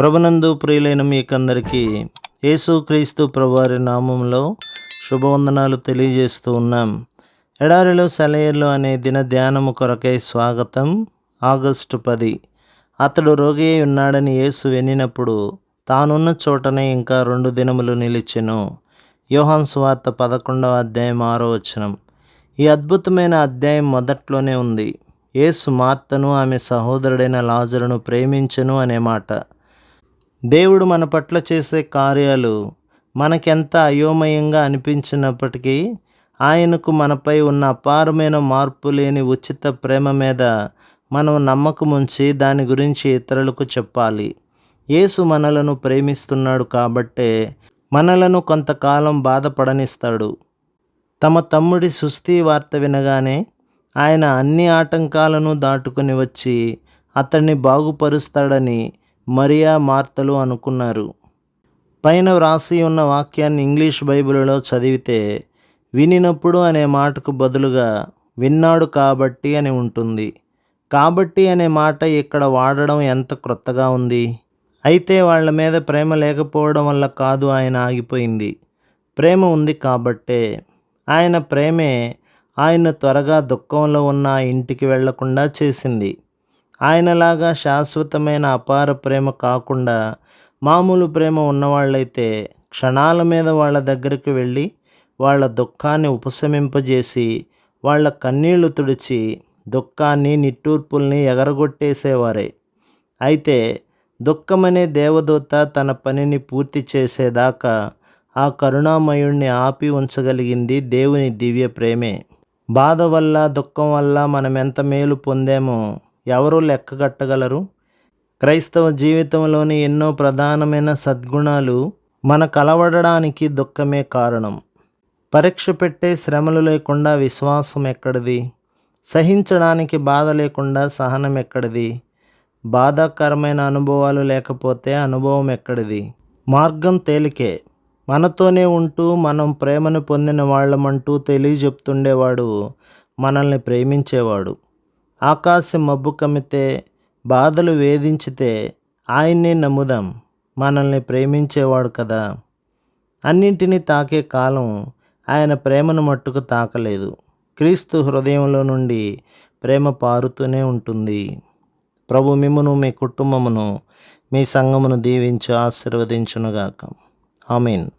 ప్రభునందు ప్రియులైన మీకందరికీ యేసుక్రీస్తు ప్రభువారి నామంలో శుభవందనాలు తెలియజేస్తూ ఉన్నాం. ఎడారిలో సెలయర్లు అనే దిన ధ్యానము కొరకై స్వాగతం ఆగస్టు పది. అతడు రోగి అయి ఉన్నాడని యేసు వినినప్పుడు తానున్న చోటనే ఇంకా రెండు దినములు నిలిచెను. యోహాన్ స్వార్త పదకొండవ అధ్యాయం ఆరో వచనం. ఈ అద్భుతమైన అధ్యాయం మొదట్లోనే ఉంది. యేసు మార్తను ఆమె సహోదరుడైన లాజరును ప్రేమించను అనే మాట. దేవుడు మన పట్ల చేసే కార్యాలు మనకెంత అయోమయంగా అనిపించినప్పటికీ ఆయనకు మనపై ఉన్న అపారమైన మార్పు లేని ఉచిత ప్రేమ మీద మనం నమ్మకం ఉంచి దాని గురించి ఇతరులకు చెప్పాలి. యేసు మనలను ప్రేమిస్తున్నాడు కాబట్టే మనలను కొంతకాలం బాధపడనిస్తాడు. తమ తమ్ముడి సుస్థి వార్త వినగానే ఆయన అన్ని ఆటంకాలను దాటుకుని వచ్చి అతన్ని బాగుపరుస్తాడని మరియా మార్తలు అనుకున్నారు. పైన వ్రాసి ఉన్న వాక్యాన్ని ఇంగ్లీష్ బైబిల్లో చదివితే వినినప్పుడు అనే మాటకు బదులుగా విన్నాడు కాబట్టి అని ఉంటుంది. కాబట్టి అనే మాట ఇక్కడ వాడడం ఎంత క్రొత్తగా ఉంది? అయితే వాళ్ళ మీద ప్రేమ లేకపోవడం వల్ల కాదు ఆయన ఆగిపోయింది. ప్రేమ ఉంది కాబట్టే ఆయన ప్రేమే ఆయన త్వరగా దుఃఖంలో ఉన్న ఇంటికి వెళ్ళకుండా చేసింది. ఆయనలాగా శాశ్వతమైన అపార ప్రేమ కాకుండా మామూలు ప్రేమ ఉన్నవాళ్ళైతే క్షణాల మీద వాళ్ళ దగ్గరికి వెళ్ళి వాళ్ళ దుఃఖాన్ని ఉపశమింపజేసి వాళ్ళ కన్నీళ్ళు తుడిచి దుఃఖాన్ని నిట్టూర్పుల్ని ఎగరగొట్టేసేవారే. అయితే దుఃఖమనే దేవదూత తన పనిని పూర్తి చేసేదాకా ఆ కరుణామయుణ్ణి ఆపి ఉంచగలిగింది దేవుని దివ్య ప్రేమే. బాధ వల్ల దుఃఖం వల్ల మనం ఎంత మేలు పొందామో ఎవరు లెక్కగట్టగలరు. క్రైస్తవ జీవితంలోని ఎన్నో ప్రధానమైన సద్గుణాలు మన కలవడడానికి దుఃఖమే కారణం. పరీక్ష పెట్టే శ్రమలు లేకుండా విశ్వాసం ఎక్కడిది? సహించడానికి బాధ లేకుండా సహనం ఎక్కడిది? బాధాకరమైన అనుభవాలు లేకపోతే అనుభవం ఎక్కడిది? మార్గం తేలికే. మనతోనే ఉంటూ మనం ప్రేమను పొందిన వాళ్ళమంటూ తెలియజెప్తుండేవాడు మనల్ని ప్రేమించేవాడు. ఆకాశం మబ్బు కమ్మితే బాధలు వేధించితే ఆయన్నే నమ్ముదాం. మనల్ని ప్రేమించేవాడు కదా. అన్నింటినీ తాకే కాలం ఆయన ప్రేమను మట్టుకు తాకలేదు. క్రీస్తు హృదయంలో నుండి ప్రేమ పారుతూనే ఉంటుంది. ప్రభు మిమ్మును మీ కుటుంబమును మీ సంఘమును దీవించి ఆశీర్వదించునుగాక. ఆమెన్.